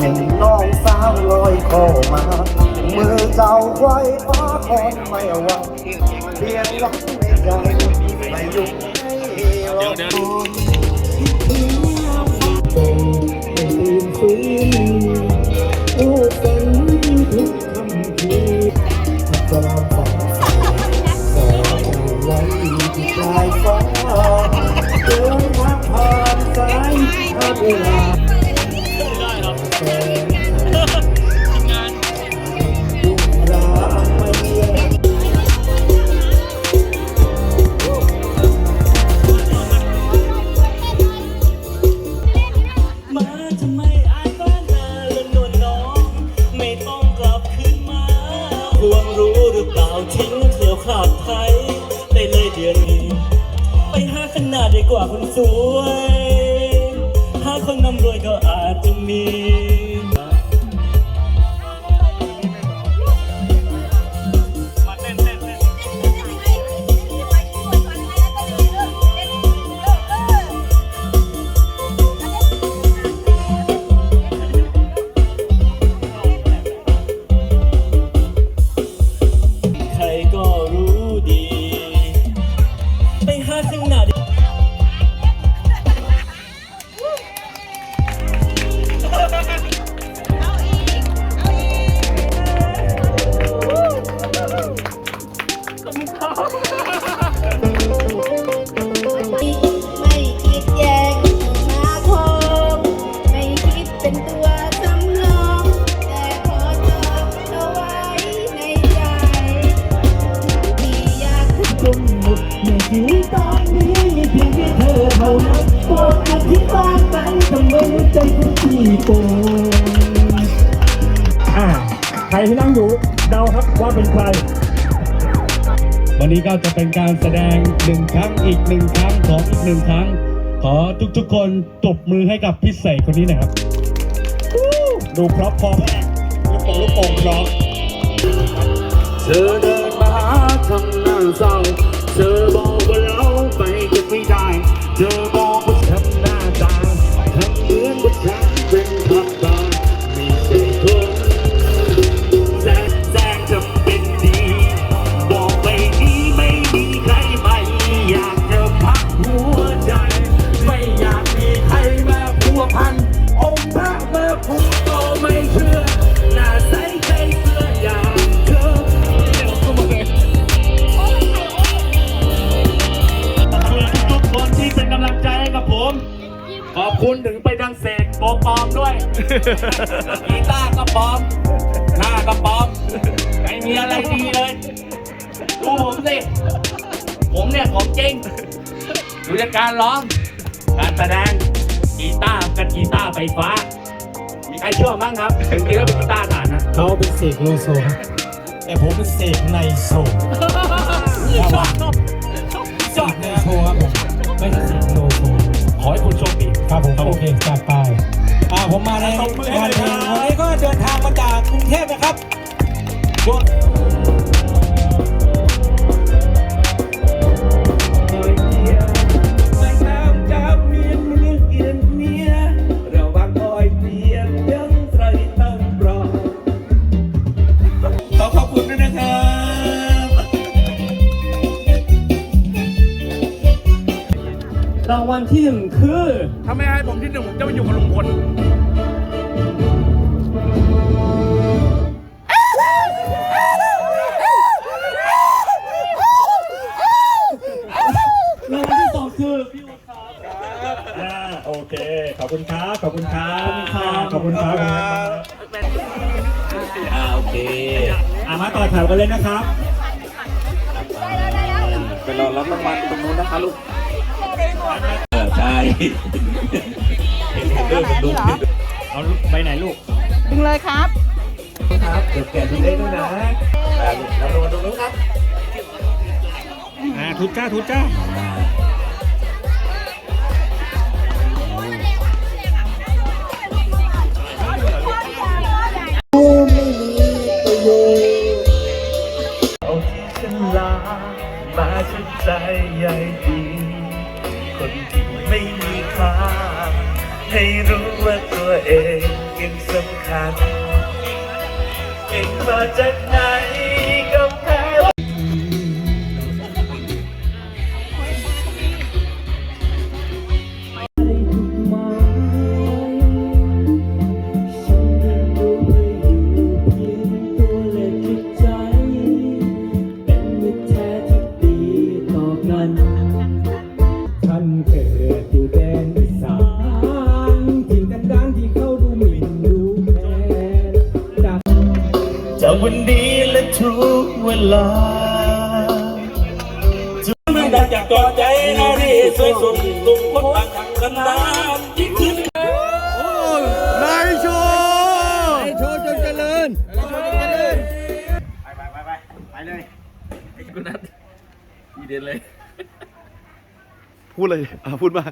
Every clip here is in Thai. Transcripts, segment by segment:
เห็นน้องสาวลอยคอมา มือเจ้าไว้ฟ้าคอนไม่หวังเพียงหลังในใจไม่ยุ่งไม่รอลายฟ้เดินทางผ่านสายทางเวลา หน้าดดีกว่าคนสวย หาคนนำรวยก็อาจจะมี ไปทำไมหัวใจของพี่โปนอ่าใครที่นั่งอยู่เดาครับว่าเป็นใคร วันนี้ก็จะเป็นการแสดงหนึ่งครั้งอีกหนึ่งครั้งของอีกหนึ่งครั้ง ขอทุกๆคนตบมือให้กับพิเศษคนนี้หนะครับ ดูพร็อพพร้อมแรกลูกโป่งลูกโป่งพร้อมเธอเดินมาหาทำหน้าเศร้า เธอบอกว่าเราไปกันไม่ได้ เธอบอก กีตาร์ก็ปลอม หน้าก็ปลอม ไม่มีอะไรดีเลย ดูผมสิ ผมเนี่ยของจริงดูจากการร้อง การแสดง กีตาร์กับกีตาร์ไฟฟ้า มีใครเชื่อมั้งครับ ถึงจริงแล้วเป็นกีตาร์ฐานนะเขาเป็นเสกโลโซครับแต่ผมเป็นเสกในโซครับผมเสกในโซครับผมไม่ใช่เสกโลโซขอให้คุณโชคดีครับผมโอเคจัดไป อ่าผมมาในงานเพลงวันนี้ก็เดินทางมาจากกรุงเทพนะครับ คุณครับขอบคุณครับขขออบบคุคุณณคครัรับบอ่าโอเคอ่ามาต่อแถวกันเลยนะครับไปรอรับรางวัลตรงนู้นนะคะลูกเออใช่เริ่มเป็นลูกเอาไปไหนลูกดึงเลยครับครับเดี๋ยวแกะดูได้ด้วยนะอ่าเราลงมาตรงนู้นครับอ่าทุดจ้าทุดจ้าเอา รู้ว่าตัวเองยังสำคัญเองมาจากไหน ลาม่ได้งจากจอใจนารีสวยสมตุ้มคนบางทางกันนานที่ขึ้นนายโชว์นายโชว์จนเจริญนายโชว์จนเจริญไปไปไปไปไปเลยไอ้กุนัดดีเด่นเลย พูดเลยอ่าพูดมา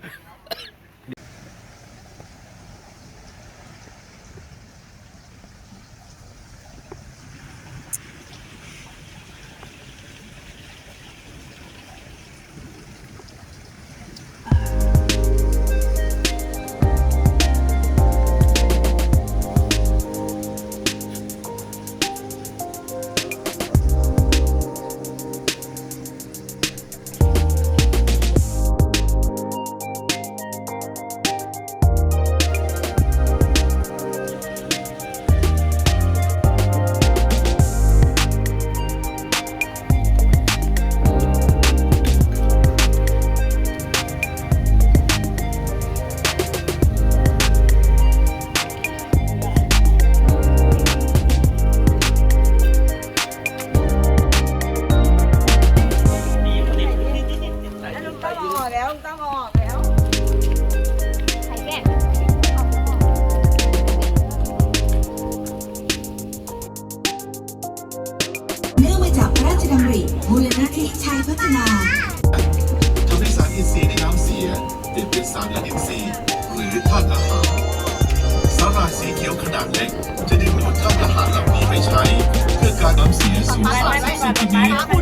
to you.